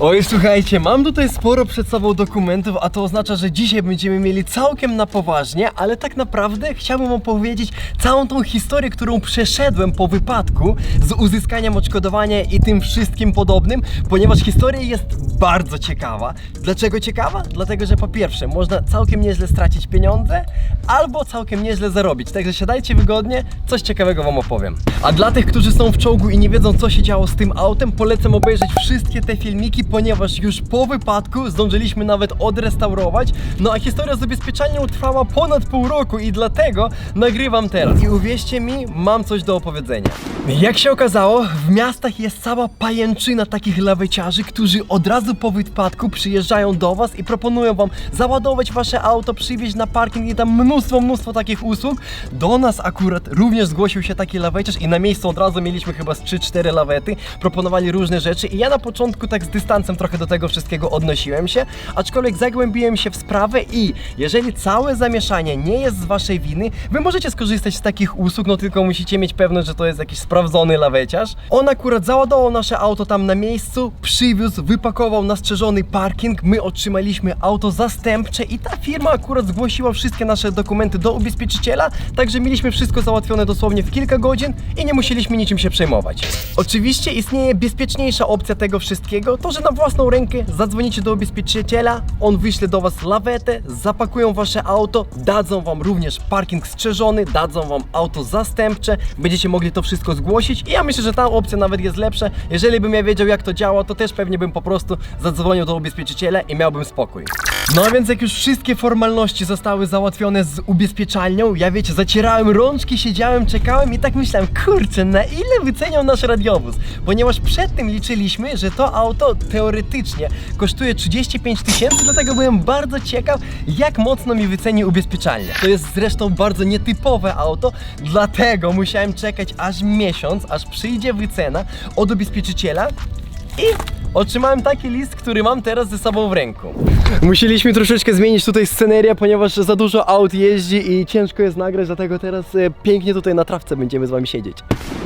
Oj, słuchajcie, mam tutaj sporo przed sobą dokumentów, a to oznacza, że dzisiaj będziemy mieli całkiem na poważnie, ale tak naprawdę chciałbym opowiedzieć całą tą historię, którą przeszedłem po wypadku z uzyskaniem odszkodowania i tym wszystkim podobnym, ponieważ historia jest bardzo ciekawa. Dlaczego ciekawa? Dlatego, że po pierwsze, można całkiem nieźle stracić pieniądze, albo całkiem nieźle zarobić. Także siadajcie wygodnie, coś ciekawego wam opowiem. A dla tych, którzy są w czołgu i nie wiedzą, co się działo z tym autem, polecam obejrzeć wszystkie te filmiki, ponieważ już po wypadku zdążyliśmy nawet odrestaurować. No a historia z ubezpieczeniem trwała ponad pół roku i dlatego nagrywam teraz. I uwierzcie mi, mam coś do opowiedzenia. Jak się okazało, w miastach jest cała pajęczyna takich laweciarzy, którzy od razu po wypadku przyjeżdżają do was i proponują wam załadować wasze auto, przywieźć na parking i tam mnóstwo, mnóstwo takich usług. Do nas akurat również zgłosił się taki laweciarz i na miejscu od razu mieliśmy chyba z 3-4 lawety, proponowali różne rzeczy i ja na początku tak z dystansem trochę do tego wszystkiego odnosiłem się, aczkolwiek zagłębiłem się w sprawę i jeżeli całe zamieszanie nie jest z waszej winy, wy możecie skorzystać z takich usług, no tylko musicie mieć pewność, że to jest jakiś sprawdzony laweciarz. On akurat załadował nasze auto tam na miejscu, przywiózł, wypakował na strzeżony parking, my otrzymaliśmy auto zastępcze i ta firma akurat zgłosiła wszystkie nasze dokumenty do ubezpieczyciela, także mieliśmy wszystko załatwione dosłownie w kilka godzin i nie musieliśmy niczym się przejmować. Oczywiście istnieje bezpieczniejsza opcja tego wszystkiego, to że na własną rękę zadzwonicie do ubezpieczyciela, on wyśle do was lawetę, zapakują wasze auto, dadzą wam również parking strzeżony, dadzą wam auto zastępcze, będziecie mogli to wszystko zgłosić i ja myślę, że ta opcja nawet jest lepsza. Jeżeli bym ja wiedział jak to działa, to też pewnie bym po prostu zadzwonił do ubezpieczyciela i miałbym spokój. No więc jak już wszystkie formalności zostały załatwione z ubezpieczalnią, ja wiecie, zacierałem rączki, siedziałem, czekałem i tak myślałem, kurczę, na ile wycenią nasz radiowóz? Ponieważ przed tym liczyliśmy, że to auto teoretycznie kosztuje 35 tysięcy, dlatego byłem bardzo ciekaw, jak mocno mi wyceni ubezpieczalnia. To jest zresztą bardzo nietypowe auto, dlatego musiałem czekać aż miesiąc, aż przyjdzie wycena od ubezpieczyciela i otrzymałem taki list, który mam teraz ze sobą w ręku. Musieliśmy troszeczkę zmienić tutaj scenerię, ponieważ za dużo aut jeździ i ciężko jest nagrać, dlatego teraz e, pięknie tutaj na trawce będziemy z wami siedzieć.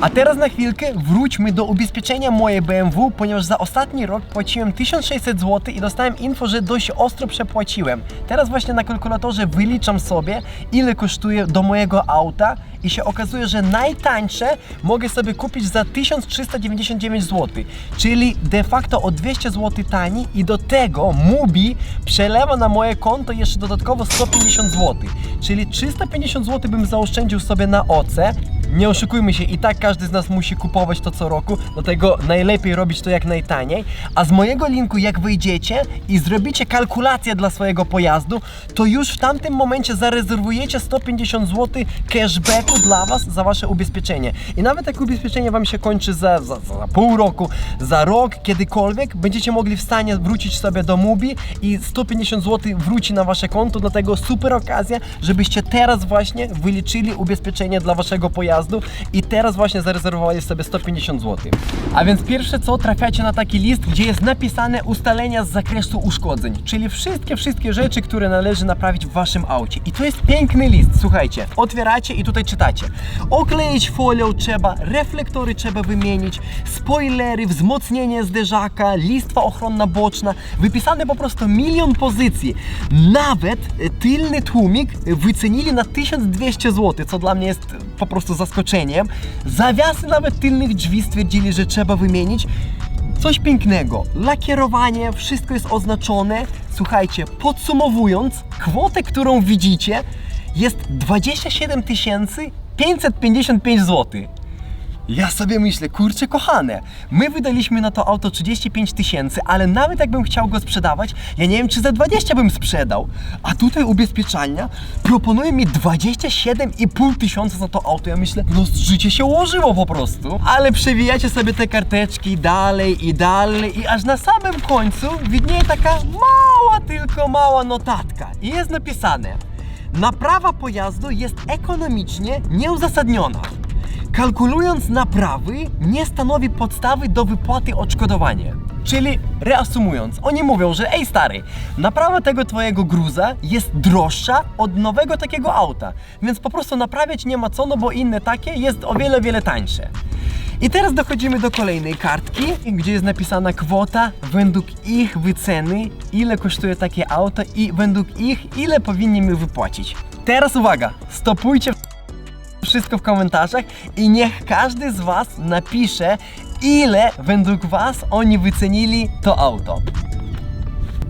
A teraz na chwilkę wróćmy do ubezpieczenia moje BMW, ponieważ za ostatni rok płaciłem 1600 zł i dostałem info, że dość ostro przepłaciłem. Teraz właśnie na kalkulatorze wyliczam sobie, ile kosztuje do mojego auta i się okazuje, że najtańsze mogę sobie kupić za 1399 zł, czyli de facto o 200 zł taniej i do tego Mubi przelewa na moje konto jeszcze dodatkowo 150 zł, czyli 350 zł bym zaoszczędził sobie na OC. Nie oszukujmy się, i tak każdy z nas musi kupować to co roku, dlatego najlepiej robić to jak najtaniej. A z mojego linku, jak wyjdziecie i zrobicie kalkulację dla swojego pojazdu, to już w tamtym momencie zarezerwujecie 150 zł cashbacku dla Was za Wasze ubezpieczenie. I nawet jak ubezpieczenie Wam się kończy za, za, za pół roku, za rok, kiedykolwiek, będziecie mogli w stanie wrócić sobie do Mubi i 150 zł wróci na Wasze konto, dlatego super okazja, żebyście teraz właśnie wyliczyli ubezpieczenie dla Waszego pojazdu i teraz właśnie zarezerwowali sobie 150 zł. A więc pierwsze co, trafiacie na taki list, gdzie jest napisane ustalenia z zakresu uszkodzeń, czyli wszystkie, wszystkie rzeczy, które należy naprawić w Waszym aucie. I to jest piękny list, słuchajcie, otwieracie i tutaj czytacie. Okleić folią trzeba, reflektory trzeba wymienić, spoilery, wzmocnienie zderzaka, listwa ochronna boczna, wypisane po prostu milion pozycji. Nawet tylny tłumik wycenili na 1200 zł, co dla mnie jest po prostu zaskoczeniem. Zawiasy nawet tylnych drzwi stwierdzili, że trzeba wymienić. Coś pięknego. Lakierowanie, wszystko jest oznaczone. Słuchajcie, podsumowując, kwotę, którą widzicie, jest 27 555 zł. Ja sobie myślę, kurczę kochane, my wydaliśmy na to auto 35 tysięcy, ale nawet jakbym chciał go sprzedawać, ja nie wiem czy za 20 bym sprzedał. A tutaj ubezpieczalnia proponuje mi 27,5 tysiąca za to auto. Ja myślę, no życie się ułożyło po prostu. Ale przewijacie sobie te karteczki dalej i dalej i aż na samym końcu widnieje taka mała, tylko mała notatka. I jest napisane, naprawa pojazdu jest ekonomicznie nieuzasadniona. Kalkulując naprawy, nie stanowi podstawy do wypłaty odszkodowania. Czyli reasumując, oni mówią, że ej stary, naprawa tego twojego gruza jest droższa od nowego takiego auta, więc po prostu naprawiać nie ma co, no bo inne takie jest o wiele, wiele tańsze. I teraz dochodzimy do kolejnej kartki, gdzie jest napisana kwota według ich wyceny, ile kosztuje takie auto i według ich, ile powinni mi wypłacić. Teraz uwaga, stopujcie wszystko w komentarzach i niech każdy z Was napisze, ile według Was oni wycenili to auto.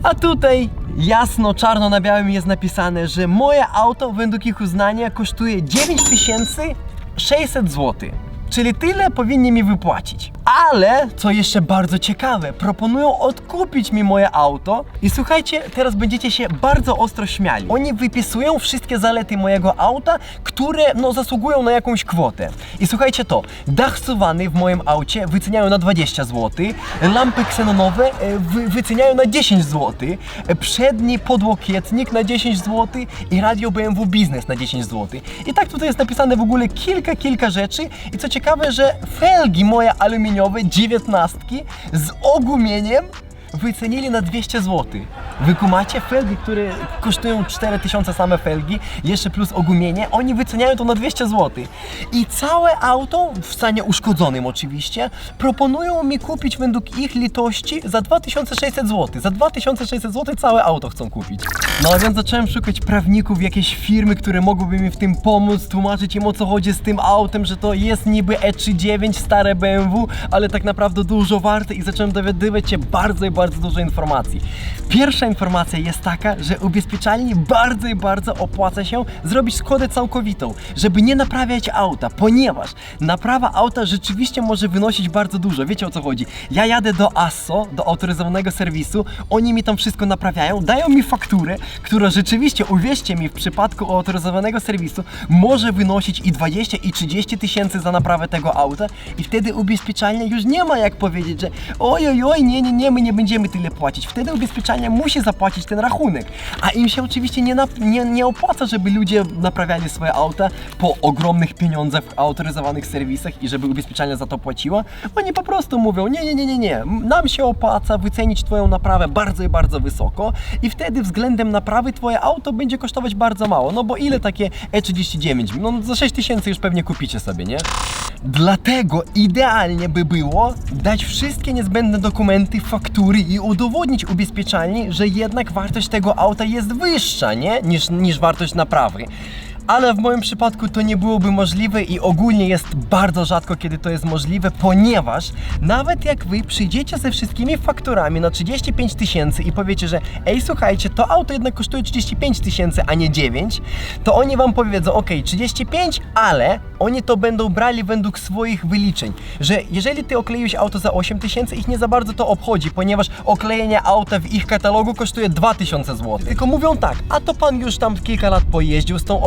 A tutaj jasno, czarno na białym jest napisane, że moje auto według ich uznania kosztuje 9600 zł. Czyli tyle powinni mi wypłacić. Ale, co jeszcze bardzo ciekawe, proponują odkupić mi moje auto i słuchajcie, teraz będziecie się bardzo ostro śmiali. Oni wypisują wszystkie zalety mojego auta, które no zasługują na jakąś kwotę. I słuchajcie to, dach suwany w moim aucie wyceniają na 20 zł, lampy ksenonowe e, wy, wyceniają na 10 zł, e, przedni podłokietnik na 10 zł i radio BMW Biznes na 10 zł. I tak tutaj jest napisane w ogóle kilka, kilka rzeczy i co ciekawe, że felgi moje aluminiowe, dziewiętnastki z ogumieniem wycenili na 200 zł. Wy kumacie felgi, które kosztują 4000 same felgi, jeszcze plus ogumienie, oni wyceniają to na 200 zł. I całe auto, w stanie uszkodzonym oczywiście, proponują mi kupić według ich litości za 2600 zł. Za 2600 zł całe auto chcą kupić. No a więc zacząłem szukać prawników, jakieś firmy, które mogłyby mi w tym pomóc, tłumaczyć im o co chodzi z tym autem, że to jest niby E39 stare BMW, ale tak naprawdę dużo warte i zacząłem dowiadywać się bardzo i bardzo dużo informacji. Pierwsza informacja jest taka, że ubezpieczalni bardzo i bardzo opłaca się zrobić szkodę całkowitą, żeby nie naprawiać auta, ponieważ naprawa auta rzeczywiście może wynosić bardzo dużo. Wiecie o co chodzi? Ja jadę do ASSO, do autoryzowanego serwisu, oni mi tam wszystko naprawiają, dają mi fakturę, która rzeczywiście, uwierzcie mi, w przypadku autoryzowanego serwisu może wynosić i 20 i 30 tysięcy za naprawę tego auta i wtedy ubezpieczalnia już nie ma jak powiedzieć, że oj, oj, oj, nie, nie, nie, my nie będziemy tyle płacić. Wtedy ubezpieczalnia musi zapłacić ten rachunek. A im się oczywiście nie, nap- nie, nie opłaca, żeby ludzie naprawiali swoje auta po ogromnych pieniądzach w autoryzowanych serwisach i żeby ubezpieczalnia za to płaciła. Oni po prostu mówią, nie, nie, nie, nie, nie, nam się opłaca wycenić Twoją naprawę bardzo i bardzo wysoko i wtedy względem naprawy Twoje auto będzie kosztować bardzo mało. No bo ile takie E39? No za 6 tysięcy już pewnie kupicie sobie, nie? Dlatego idealnie by było dać wszystkie niezbędne dokumenty, faktury i udowodnić ubezpieczalni, że jednak wartość tego auta jest wyższa, nie? Niż, niż wartość naprawy. Ale w moim przypadku to nie byłoby możliwe i ogólnie jest bardzo rzadko, kiedy to jest możliwe, ponieważ nawet jak wy przyjdziecie ze wszystkimi fakturami na 35 tysięcy i powiecie, że ej słuchajcie, to auto jednak kosztuje 35 tysięcy, a nie 9, to oni wam powiedzą, ok, 35, ale oni to będą brali według swoich wyliczeń, że jeżeli ty okleiłeś auto za 8 tysięcy, ich nie za bardzo to obchodzi, ponieważ oklejenie auta w ich katalogu kosztuje 2000 zł. Tylko mówią tak, a to pan już tam kilka lat pojeździł z tą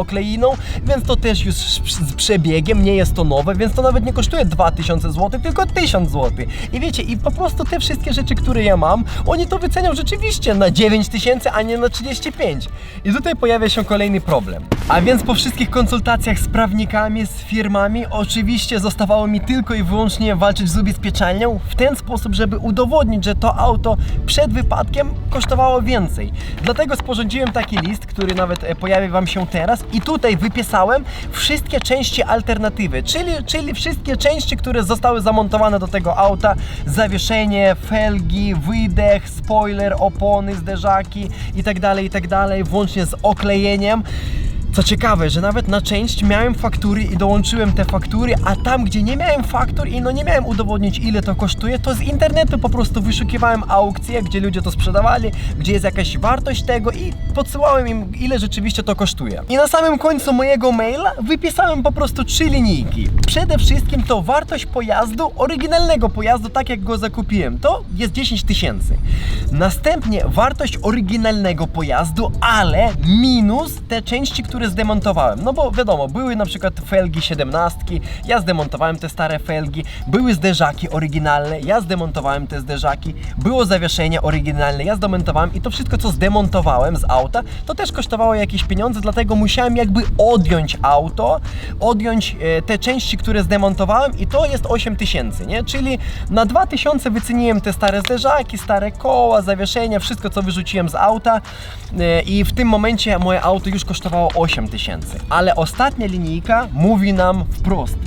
więc to też już z przebiegiem, nie jest to nowe, więc to nawet nie kosztuje 2000 zł, tylko 1000 zł. I wiecie, i po prostu te wszystkie rzeczy, które ja mam, oni to wycenią rzeczywiście na 9000, a nie na 35. I tutaj pojawia się kolejny problem. A więc po wszystkich konsultacjach z prawnikami, z firmami, oczywiście zostawało mi tylko i wyłącznie walczyć z ubezpieczalnią w ten sposób, żeby udowodnić, że to auto przed wypadkiem kosztowało więcej. Dlatego sporządziłem taki list, który nawet e, pojawi Wam się teraz i tutaj wypisałem wszystkie części alternatywy, czyli, czyli wszystkie części, które zostały zamontowane do tego auta, zawieszenie, felgi, wydech, spoiler, opony, zderzaki i tak dalej, i tak włącznie z oklejeniem. Co ciekawe, że nawet na część miałem faktury i dołączyłem te faktury, a tam, gdzie nie miałem faktur i no nie miałem udowodnić, ile to kosztuje, to z internetu po prostu wyszukiwałem aukcje, gdzie ludzie to sprzedawali, gdzie jest jakaś wartość tego i podsyłałem im, ile rzeczywiście to kosztuje. I na samym końcu mojego maila wypisałem po prostu trzy linijki. Przede wszystkim to wartość pojazdu, oryginalnego pojazdu, tak jak go zakupiłem, to jest 10 tysięcy. Następnie wartość oryginalnego pojazdu, ale minus te części, które zdemontowałem. No bo wiadomo, były na przykład felgi 17, ja zdemontowałem te stare felgi, były zderzaki oryginalne, ja zdemontowałem te zderzaki, było zawieszenie oryginalne, ja zdemontowałem i to wszystko, co zdemontowałem z auta, to też kosztowało jakieś pieniądze, dlatego musiałem jakby odjąć auto, odjąć e, te części, które zdemontowałem i to jest 8 tysięcy, nie? Czyli na 2000 wyceniłem te stare zderzaki, stare koła, zawieszenia, wszystko, co wyrzuciłem z auta e, i w tym momencie moje auto już kosztowało 8 Ale ostatnia linijka mówi nam wprost.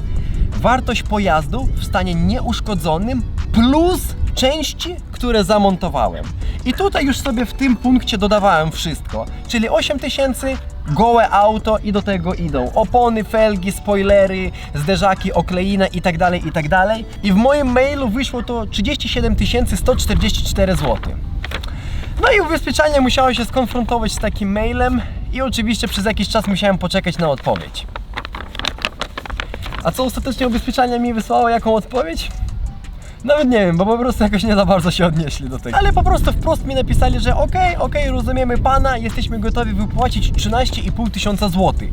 wartość pojazdu w stanie nieuszkodzonym plus części, które zamontowałem. I tutaj już sobie w tym punkcie dodawałem wszystko, czyli 8000 gołe auto i do tego idą opony, felgi, spoilery, zderzaki, okleina i tak dalej, i tak. I w moim mailu wyszło to 37 144 zł. No i ubezpieczenie musiało się skonfrontować z takim mailem i oczywiście przez jakiś czas musiałem poczekać na odpowiedź. A co ostatecznie ubezpieczenie mi wysłało, jaką odpowiedź? Nawet nie wiem, bo po prostu jakoś nie za bardzo się odnieśli do tego. Ale po prostu wprost mi napisali, że okej, okej, rozumiemy pana, jesteśmy gotowi wypłacić 13,5 tysiąca złotych.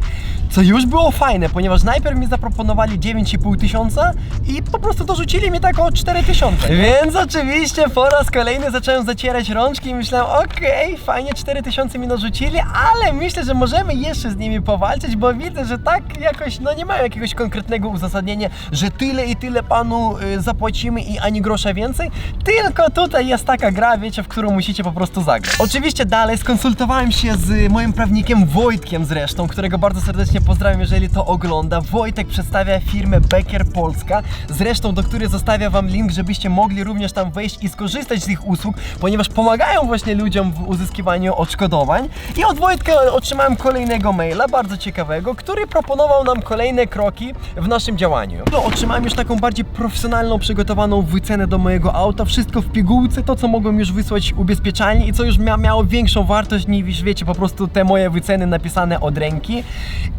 Co już było fajne, ponieważ najpierw mi zaproponowali 9,5 tysiąca i po prostu dorzucili mi tak o 4 tysiące. Więc oczywiście po raz kolejny zacząłem zacierać rączki i myślałem, okej, fajnie 4 tysiące mi narzucili, ale myślę, że możemy jeszcze z nimi powalczyć, bo widzę, że tak jakoś, no nie mają jakiegoś konkretnego uzasadnienia, że tyle i tyle panu y, zapłacimy i ani grosza więcej, tylko tutaj jest taka gra, wiecie, w którą musicie po prostu zagrać. Oczywiście dalej skonsultowałem się z moim prawnikiem Wojtkiem zresztą, którego bardzo serdecznie pozdrawiam, jeżeli to ogląda. Wojtek przedstawia firmę Becker Polska, zresztą do której zostawia wam link, żebyście mogli również tam wejść i skorzystać z ich usług, ponieważ pomagają właśnie ludziom w uzyskiwaniu odszkodowań. I od Wojtka otrzymałem kolejnego maila, bardzo ciekawego, który proponował nam kolejne kroki w naszym działaniu. No, otrzymałem już taką bardziej profesjonalną, przygotowaną wycenę do mojego auta, wszystko w pigułce, to co mogłem już wysłać ubezpieczalni i co już mia miało większą wartość niż wiecie, po prostu te moje wyceny napisane od ręki.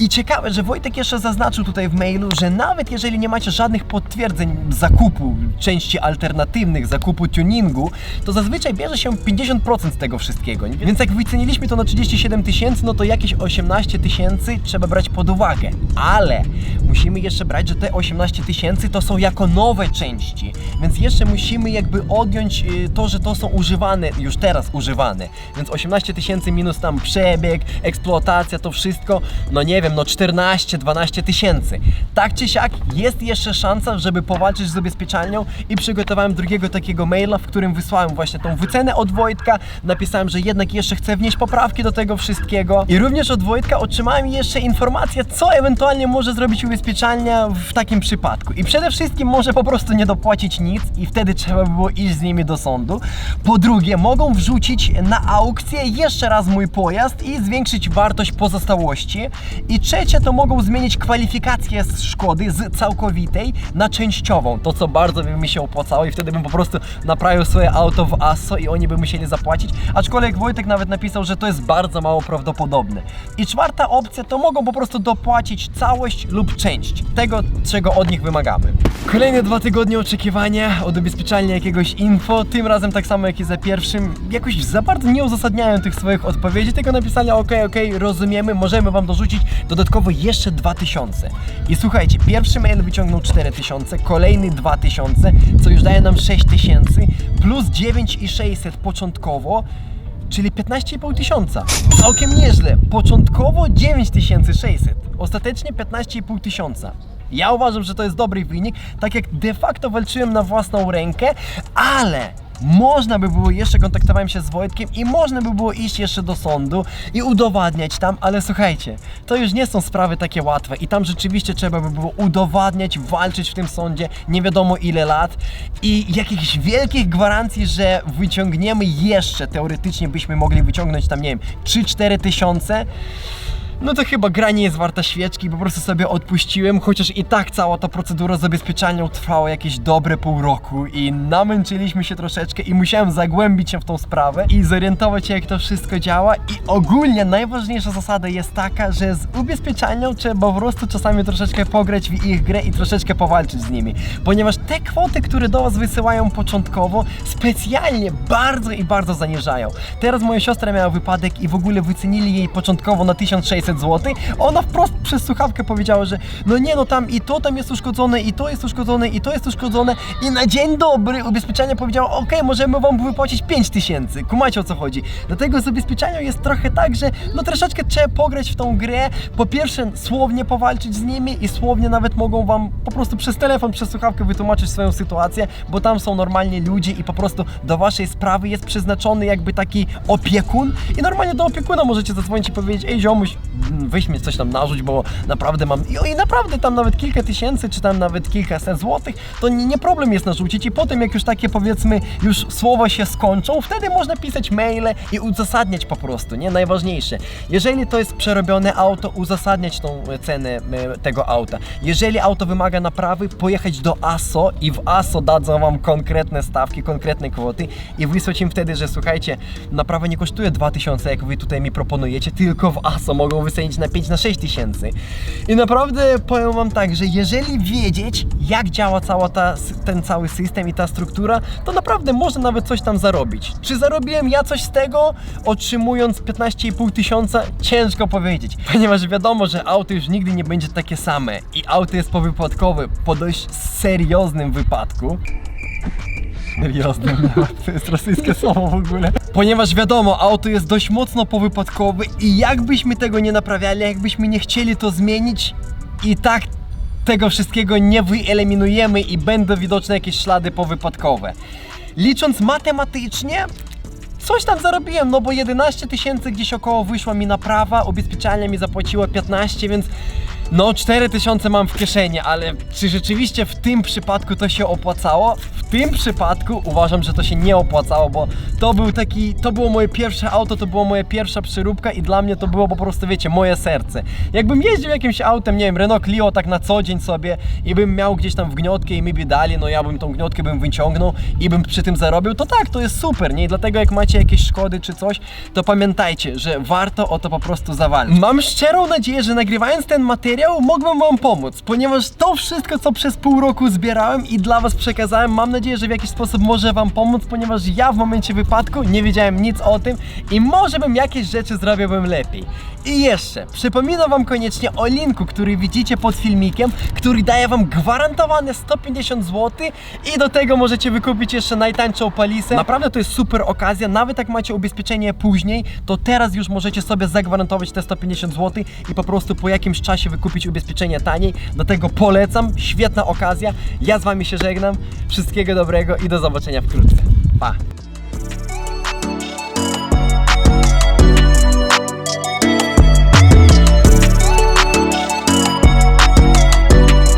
I ciekawe, że Wojtek jeszcze zaznaczył tutaj w mailu, że nawet jeżeli nie macie żadnych potwierdzeń zakupu części alternatywnych, zakupu tuningu, to zazwyczaj bierze się 50% z tego wszystkiego. Więc jak wyceniliśmy to na 37 tysięcy, no to jakieś 18 tysięcy trzeba brać pod uwagę. Ale musimy jeszcze brać, że te 18 tysięcy to są jako nowe części, więc jeszcze musimy jakby odjąć y, to, że to są używane, już teraz używane. Więc 18 tysięcy minus tam przebieg, eksploatacja, to wszystko, no nie wiem, no 14-12 tysięcy. Tak czy siak jest jeszcze szansa, żeby powalczyć z ubezpieczalnią i przygotowałem drugiego takiego maila, w którym wysłałem właśnie tą wycenę od Wojtka. Napisałem, że jednak jeszcze chcę wnieść poprawki do tego wszystkiego. I również od Wojtka otrzymałem jeszcze informację, co ewentualnie może zrobić ubezpieczalnia w takim przypadku. I przede wszystkim może po prostu nie dopłacić nic i wtedy trzeba by było iść z nimi do sądu. Po drugie, mogą wrzucić na aukcję jeszcze raz mój pojazd i zwiększyć wartość pozostałości. I trzecie, to mogą zmienić kwalifikację z szkody z całkowitej na częściową. To, co bardzo by mi się opłacało i wtedy bym po prostu naprawił swoje auto w ASO i oni by musieli zapłacić. Aczkolwiek Wojtek nawet napisał, że to jest bardzo mało prawdopodobne. I czwarta opcja, to mogą po prostu dopłacić całość lub część tego, czego od nich wymagamy. Kolejne dwa tygodnie oczekiwania od ubezpieczalni jakiegoś info, tym razem tak samo jak i za pierwszym. Jakoś za bardzo nie uzasadniają tych swoich odpowiedzi, tylko napisali ok, ok, rozumiemy, możemy wam dorzucić dodatkowo jeszcze 2000. I słuchajcie, pierwszy mail wyciągnął 4000, kolejny 2000, co już daje nam 6000, plus 9600 początkowo, czyli 15,5 tysiąca. Całkiem nieźle. Początkowo 9600, ostatecznie 15,5 tysiąca. Ja uważam, że to jest dobry wynik, tak jak de facto walczyłem na własną rękę, ale można by było jeszcze, kontaktowałem się z Wojtkiem i można by było iść jeszcze do sądu i udowadniać tam, ale słuchajcie, to już nie są sprawy takie łatwe i tam rzeczywiście trzeba by było udowadniać, walczyć w tym sądzie nie wiadomo ile lat i jakichś wielkich gwarancji, że wyciągniemy jeszcze, teoretycznie byśmy mogli wyciągnąć tam, nie wiem, 3-4 tysiące, no to chyba gra nie jest warta świeczki, po prostu sobie odpuściłem, chociaż i tak cała ta procedura zabezpieczania trwała jakieś dobre pół roku i namęczyliśmy się troszeczkę i musiałem zagłębić się w tą sprawę i zorientować się jak to wszystko działa i ogólnie najważniejsza zasada jest taka, że z ubezpieczalnią trzeba po prostu czasami troszeczkę pograć w ich grę i troszeczkę powalczyć z nimi, ponieważ te kwoty, które do Was wysyłają początkowo specjalnie bardzo i bardzo zaniżają. Teraz moja siostra miała wypadek i w ogóle wycenili jej początkowo na 1600 zł. Ona wprost przez słuchawkę powiedziała, że no nie no tam i to tam jest uszkodzone, i to jest uszkodzone, i to jest uszkodzone i na dzień dobry ubezpieczenie powiedziało, ok, możemy wam wypłacić 5000. Kumacie o co chodzi. Dlatego z ubezpieczenią jest trochę tak, że no troszeczkę trzeba pograć w tą grę. Po pierwsze słownie powalczyć z nimi i słownie nawet mogą wam po prostu przez telefon, przez słuchawkę wytłumaczyć swoją sytuację, bo tam są normalnie ludzie i po prostu do waszej sprawy jest przeznaczony jakby taki opiekun i normalnie do opiekuna możecie zadzwonić i powiedzieć, ej ziomuś, weź mi coś tam narzuć, bo naprawdę mam, i, i naprawdę tam nawet kilka tysięcy, czy tam nawet kilkaset złotych, to nie, nie problem jest narzucić i potem jak już takie powiedzmy, już słowa się skończą, wtedy można pisać maile i uzasadniać po prostu, nie? Najważniejsze. Jeżeli to jest przerobione auto, uzasadniać tą e, cenę e, tego auta. Jeżeli auto wymaga naprawy, pojechać do ASO i w ASO dadzą wam konkretne stawki, konkretne kwoty i wysłać im wtedy, że słuchajcie, naprawa nie kosztuje 2000, jak wy tutaj mi proponujecie, tylko w ASO mogą wycenić na 5 na 6 tysięcy. I naprawdę powiem wam tak, że jeżeli wiedzieć, jak działa cała ta, ten cały system i ta struktura, to naprawdę można nawet coś tam zarobić. Czy zarobiłem ja coś z tego, otrzymując 15,5 tysiąca? Ciężko powiedzieć, ponieważ wiadomo, że auto już nigdy nie będzie takie same i auto jest powypadkowe po dość serioznym wypadku. Serioznym, to jest rosyjskie słowo w ogóle. Ponieważ wiadomo, auto jest dość mocno powypadkowe i jakbyśmy tego nie naprawiali, jakbyśmy nie chcieli to zmienić, i tak tego wszystkiego nie wyeliminujemy i będą widoczne jakieś ślady powypadkowe. Licząc matematycznie, Coś tam zarobiłem, no bo 11 tysięcy gdzieś około wyszła mi naprawa, ubezpieczalnia mi zapłaciła 15, więc no 4 tysiące mam w kieszeni, ale czy rzeczywiście w tym przypadku to się opłacało? Tym przypadku uważam, że to się nie opłacało, bo to był taki, to było moje pierwsze auto, to była moja pierwsza przyróbka i dla mnie to było po prostu, wiecie, moje serce. Jakbym jeździł jakimś autem, nie wiem, Renault Clio tak na co dzień sobie i bym miał gdzieś tam w gniotkę i mi by dali, no ja bym tą gniotkę bym wyciągnął i bym przy tym zarobił, to tak, to jest super, nie? I dlatego jak macie jakieś szkody czy coś, to pamiętajcie, że warto o to po prostu zawalczyć. Mam szczerą nadzieję, że nagrywając ten materiał mogłem wam pomóc, ponieważ to wszystko, co przez pół roku zbierałem i dla was przekazałem, mam nadzieję, że w jakiś sposób może wam pomóc, ponieważ ja w momencie wypadku nie wiedziałem nic o tym i może bym jakieś rzeczy zrobiłbym lepiej. I jeszcze, przypominam wam koniecznie o linku, który widzicie pod filmikiem, który daje wam gwarantowane 150 zł i do tego możecie wykupić jeszcze najtańszą palisę. Naprawdę to jest super okazja, nawet jak macie ubezpieczenie później, to teraz już możecie sobie zagwarantować te 150 zł i po prostu po jakimś czasie wykupić ubezpieczenie taniej. Do tego polecam, świetna okazja. Ja z wami się żegnam, wszystkiego dobrego i do zobaczenia wkrótce. Pa!